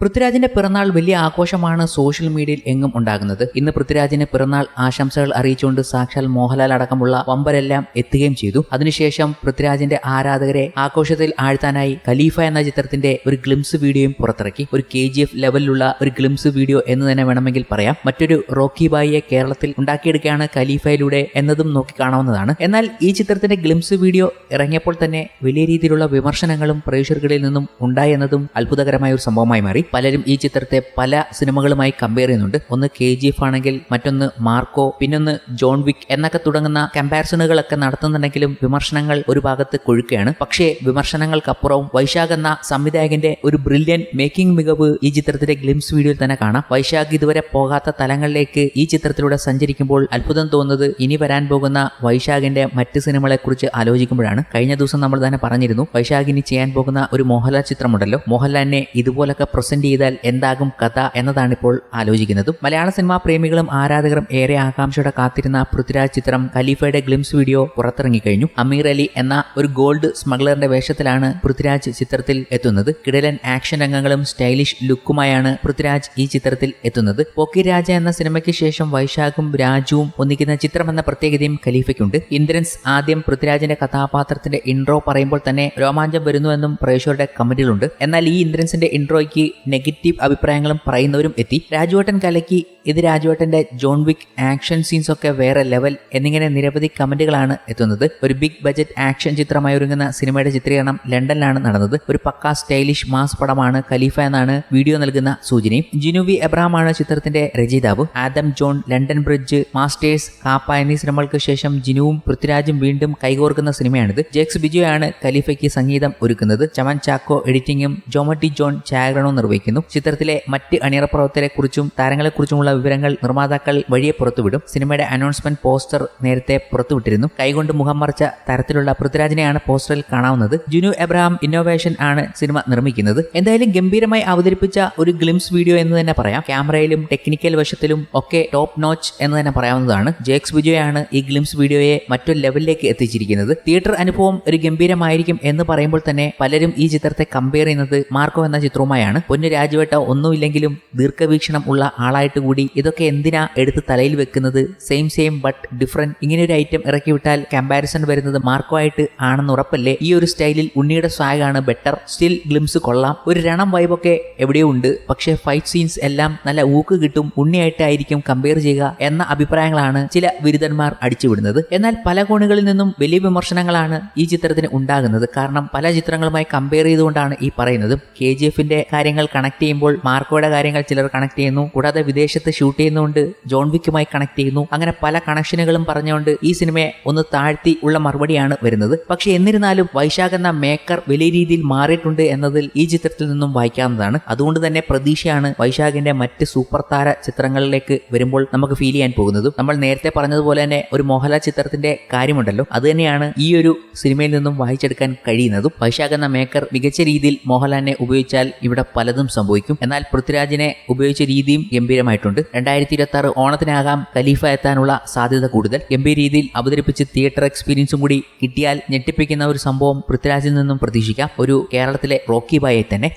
പൃഥ്വിരാജിന്റെ പിറന്നാൾ വലിയ ആഘോഷമാണ് സോഷ്യൽ മീഡിയയിൽ എങ്ങും ഉണ്ടാകുന്നത്. ഇന്ന് പൃഥ്വിരാജിന് പിറന്നാൾ ആശംസകൾ അറിയിച്ചുകൊണ്ട് സാക്ഷാൽ മോഹൻലാൽ അടക്കമുള്ള വമ്പരെല്ലാം എത്തുകയും ചെയ്തു. അതിനുശേഷം പൃഥ്വിരാജിന്റെ ആരാധകരെ ആഘോഷത്തിൽ ആഴ്ത്താനായി ഖലീഫ എന്ന ചിത്രത്തിന്റെ ഒരു ഗ്ലിംസ് വീഡിയോയും പുറത്തിറക്കി. ഒരു കെ ജി എഫ് ലെവലിലുള്ള ഒരു ഗ്ലിംസ് വീഡിയോ എന്ന് തന്നെ വേണമെങ്കിൽ പറയാം. മറ്റൊരു റോക്കി ബായിയെ കേരളത്തിൽ ഉണ്ടാക്കിയെടുക്കുകയാണ് ഖലീഫയിലൂടെ എന്നതും നോക്കി കാണാവുന്നതാണ്. എന്നാൽ ഈ ചിത്രത്തിന്റെ ഗ്ലിംസ് വീഡിയോ ഇറങ്ങിയപ്പോൾ തന്നെ വലിയ രീതിയിലുള്ള വിമർശനങ്ങളും പ്രേക്ഷകരിൽ നിന്നും ഉണ്ടായി എന്നതും അത്ഭുതകരമായ ഒരു സംഭവമായി മാറി. പലരും ഈ ചിത്രത്തെ പല സിനിമകളുമായി കമ്പയർ ചെയ്യുന്നുണ്ട്. ഒന്ന് കെ ജി എഫ് ആണെങ്കിൽ മറ്റൊന്ന് മാർക്കോ പിന്നൊന്ന് ജോൺ വിക് എന്നൊക്കെ തുടങ്ങുന്ന കമ്പാരിസണുകളൊക്കെ നടത്തുന്നുണ്ടെങ്കിലും വിമർശനങ്ങൾ ഒരു ഭാഗത്ത് കൊഴുക്കുകയാണ്. പക്ഷേ വിമർശനങ്ങൾക്കപ്പുറവും വൈശാഖ് എന്ന സംവിധായകന്റെ ഒരു ബ്രില്യൻ മേക്കിംഗ് മികവ് ഈ ചിത്രത്തിന്റെ ഗ്ലിംസ് വീഡിയോയിൽ തന്നെ കാണാം. വൈശാഖ് ഇതുവരെ പോകാത്ത തലങ്ങളിലേക്ക് ഈ ചിത്രത്തിലൂടെ സഞ്ചരിക്കുമ്പോൾ അത്ഭുതം തോന്നുന്നത് ഇനി വരാൻ പോകുന്ന വൈശാഖിന്റെ മറ്റ് സിനിമകളെക്കുറിച്ച് ആലോചിക്കുമ്പോഴാണ്. കഴിഞ്ഞ ദിവസം നമ്മൾ തന്നെ പറഞ്ഞിരുന്നു വൈശാഖിനി ചെയ്യാൻ പോകുന്ന ഒരു മോഹൻലാൽ ചിത്രമുണ്ടല്ലോ. മോഹൻലാലിനെ ഇതുപോലൊക്കെ പ്രസന്റ് ചെയ്താൽ എന്താകും കഥ എന്നതാണ് ഇപ്പോൾ ആലോചിക്കുന്നതും. മലയാള സിനിമാ പ്രേമികളും ആരാധകരും ഏറെ ആകാംക്ഷയോടെ കാത്തിരുന്ന പൃഥ്വിരാജ് ചിത്രം ഖലീഫയുടെ ഗ്ലിംസ് വീഡിയോ പുറത്തിറങ്ങിക്കഴിഞ്ഞു. അമീർ അലി എന്ന ഒരു ഗോൾഡ് സ്മഗ്ലറിന്റെ വേഷത്തിലാണ് പൃഥ്വിരാജ് ചിത്രത്തിൽ എത്തുന്നത്. കിടലൻ ആക്ഷൻ രംഗങ്ങളും സ്റ്റൈലിഷ് ലുക്കുമായാണ് പൃഥ്വിരാജ് ഈ ചിത്രത്തിൽ എത്തുന്നത്. പൊക്കി രാജ എന്ന സിനിമയ്ക്ക് ശേഷം വൈശാഖും രാജുവും ഒന്നിക്കുന്ന ചിത്രം എന്ന പ്രത്യേകതയും ഖലീഫയ്ക്കുണ്ട്. ഇന്ദ്രൻസ് ആദ്യം പൃഥ്വിരാജിന്റെ കഥാപാത്രത്തിന്റെ ഇൻട്രോ പറയുമ്പോൾ തന്നെ രോമാഞ്ചം വരുന്നുവെന്നും പ്രേക്ഷകരുടെ കമന്റിലുണ്ട് എന്നാൽ ഈ ഇന്ദ്രൻസിന്റെ ഇൻട്രോയ്ക്ക് നെഗറ്റീവ് അഭിപ്രായങ്ങളും പറയുന്നവരും എത്തി. രാജുവേട്ടൻ കലക്കി. ഇത് രാജുവേട്ടന്റെ ജോൺ വിക് ആക്ഷൻ സീൻസ് ഒക്കെ വേറെ ലെവൽ എന്നിങ്ങനെ നിരവധി കമന്റുകളാണ് എത്തുന്നത്. ഒരു ബിഗ് ബജറ്റ് ആക്ഷൻ ചിത്രമായി ഒരുങ്ങുന്ന സിനിമയുടെ ചിത്രീകരണം ലണ്ടനിലാണ് നടന്നത്. ഒരു പക്കാ സ്റ്റൈലിഷ് മാസ് പടമാണ് ഖലീഫ എന്നാണ് വീഡിയോ നൽകുന്ന സൂചനയും. ജിനുവി എബ്രഹാം ആണ് ചിത്രത്തിന്റെ രചയിതാവ്. ആദം ജോൺ ലണ്ടൻ ബ്രിഡ്ജ് മാസ്റ്റേഴ്സ് കാപ്പ എന്നീ സിനിമകൾക്ക് ശേഷം ജിനുവും പൃഥ്വിരാജും വീണ്ടും കൈകോർക്കുന്ന സിനിമയാണിത്. ജെക്സ് ബിജോയാണ് ഖലീഫയ്ക്ക് സംഗീതം ഒരുക്കുന്നത്. ചമൻ ചാക്കോ എഡിറ്റിംഗും ജോമട്ടി ജോൺ ഛായാഗ്രഹണവും നിർവഹിക്കുന്നു ചിത്രത്തിലെ മറ്റ് അണിയറ പ്രവർത്തകരെക്കുറിച്ചും താരങ്ങളെക്കുറിച്ചുമുള്ള വിവരങ്ങൾ നിർമ്മാതാക്കൾ വഴിയെ പുറത്തുവിടും. സിനിമയുടെ അനൗൺസ്മെന്റ് പോസ്റ്റർ നേരത്തെ പുറത്തുവിട്ടിരുന്നു. കൈകൊണ്ട് മുഖം മറച്ച തരത്തിലുള്ള പൃഥ്വിരാജിനെയാണ് പോസ്റ്ററിൽ കാണാവുന്നത്. ജുനു എബ്രഹാം ഇന്നോവേഷൻ ആണ് സിനിമ നിർമ്മിക്കുന്നത്. എന്തായാലും ഗംഭീരമായി അവതരിപ്പിച്ച ഒരു ഗ്ലിംസ് വീഡിയോ എന്ന് തന്നെ പറയാം. ക്യാമറയിലും ടെക്നിക്കൽ വശത്തിലും ഒക്കെ ടോപ്പ് നോച്ച് എന്ന് തന്നെ പറയാവുന്നതാണ്. ജേക്സ് വിജയാണ് ഈ ഗ്ലിംസ് വീഡിയോയെ മറ്റൊരു ലെവലിലേക്ക് എത്തിച്ചിരിക്കുന്നത്. തിയേറ്റർ അനുഭവം ഒരു ഗംഭീരമായിരിക്കും എന്ന് പറയുമ്പോൾ തന്നെ പലരും ഈ ചിത്രത്തെ കമ്പയർ ചെയ്യുന്നത് മാർക്കോ എന്ന ചിത്രവുമായാണ്. പൊന്നു രാജുവേട്ട ഒന്നുമില്ലെങ്കിലും ദീർഘവീക്ഷണം ഉള്ള ആളായിട്ട് കൂടി ഇതൊക്കെ എന്തിനാ എടുത്ത് തലയിൽ വെക്കുന്നത്? സെയിം സെയിം ബട്ട് ഡിഫറെന്റ് ഇങ്ങനെ ഒരു ഐറ്റം ഇറക്കി വിട്ടാൽ കമ്പാരിസൺ വരുന്നത് മാർക്കോ ആയിട്ട് ആണെന്ന് ഉറപ്പല്ലേ? ഈ ഒരു സ്റ്റൈലിൽ ഉണ്ണിയുടെ സ്വാഗാണ് ബെറ്റർ സ്റ്റിൽ ഗ്ലിംസ് കൊള്ളാം. ഒരു രണം വൈബൊക്കെ എവിടെയോ ഉണ്ട്. പക്ഷേ ഫൈറ്റ് സീൻസ് എല്ലാം നല്ല ഊക്ക് കിട്ടും ഉണ്ണിയായിട്ടായിരിക്കും കമ്പയർ ചെയ്യുക എന്ന അഭിപ്രായങ്ങളാണ് ചില ബിരുദന്മാർ അടിച്ചുവിടുന്നത്. എന്നാൽ പല കോണുകളിൽ നിന്നും വലിയ വിമർശനങ്ങളാണ് ഈ ചിത്രത്തിന് ഉണ്ടാകുന്നത്. കാരണം പല ചിത്രങ്ങളുമായി കമ്പയർ ചെയ്തുകൊണ്ടാണ് ഈ പറയുന്നത്. കെ ജി എഫിന്റെ കാര്യങ്ങൾ കണക്ട് ചെയ്യുമ്പോൾ മാർക്കോയുടെ കാര്യങ്ങൾ ചിലർ കണക്ട് ചെയ്യുന്നു. കൂടാതെ വിദേശത്ത് ഷൂട്ട് ചെയ്യുന്നതുകൊണ്ട് ജോൺ വിക്കുമായി കണക്ട് ചെയ്യുന്നു. അങ്ങനെ പല കണക്ഷനുകളും പറഞ്ഞുകൊണ്ട് ഈ സിനിമയെ ഒന്ന് താഴ്ത്തി ഉള്ള മറുപടിയാണ് വരുന്നത്. പക്ഷെ എന്നിരുന്നാലും വൈശാഖ് എന്ന മേക്കർ വലിയ രീതിയിൽ മാറിയിട്ടുണ്ട് എന്നതിൽ ഈ ചിത്രത്തിൽ നിന്നും വായിക്കാവുന്നതാണ്. അതുകൊണ്ട് തന്നെ പ്രതീക്ഷയാണ് വൈശാഖിന്റെ മറ്റ് സൂപ്പർ താര ചിത്രങ്ങളിലേക്ക് വരുമ്പോൾ നമുക്ക് ഫീൽ ചെയ്യാൻ പോകുന്നതും. നമ്മൾ നേരത്തെ പറഞ്ഞതുപോലെ തന്നെ ഒരു മോഹൻലാൽ ചിത്രത്തിന്റെ കാര്യമുണ്ടല്ലോ. അത് തന്നെയാണ് ഈ ഒരു സിനിമയിൽ നിന്നും വായിച്ചെടുക്കാൻ കഴിയുന്നതും. വൈശാഖ് എന്ന മേക്കർ മികച്ച രീതിയിൽ മോഹൻലാലിനെ ഉപയോഗിച്ചാൽ ഇവിടെ പലതും സംഭവിക്കും. എന്നാൽ പൃഥ്വിരാജിനെ ഉപയോഗിച്ച രീതിയും ഗംഭീരമായിട്ടുണ്ട്. രണ്ടായിരത്തി ഇരുപത്തി ആറ് ഓണത്തിനാകാം ഖലീഫ എത്താനുള്ള സാധ്യത കൂടുതൽ. ഗംഭീര രീതിയിൽ അവതരിപ്പിച്ച് തിയേറ്റർ എക്സ്പീരിയൻസും കൂടി കിട്ടിയാൽ ഞെട്ടിപ്പിക്കുന്ന ഒരു സംഭവം പൃഥ്വിരാജിൽ നിന്നും പ്രതീക്ഷിക്കാം. ഒരു കേരളത്തിലെ റോക്കി ബായെ തന്നെ.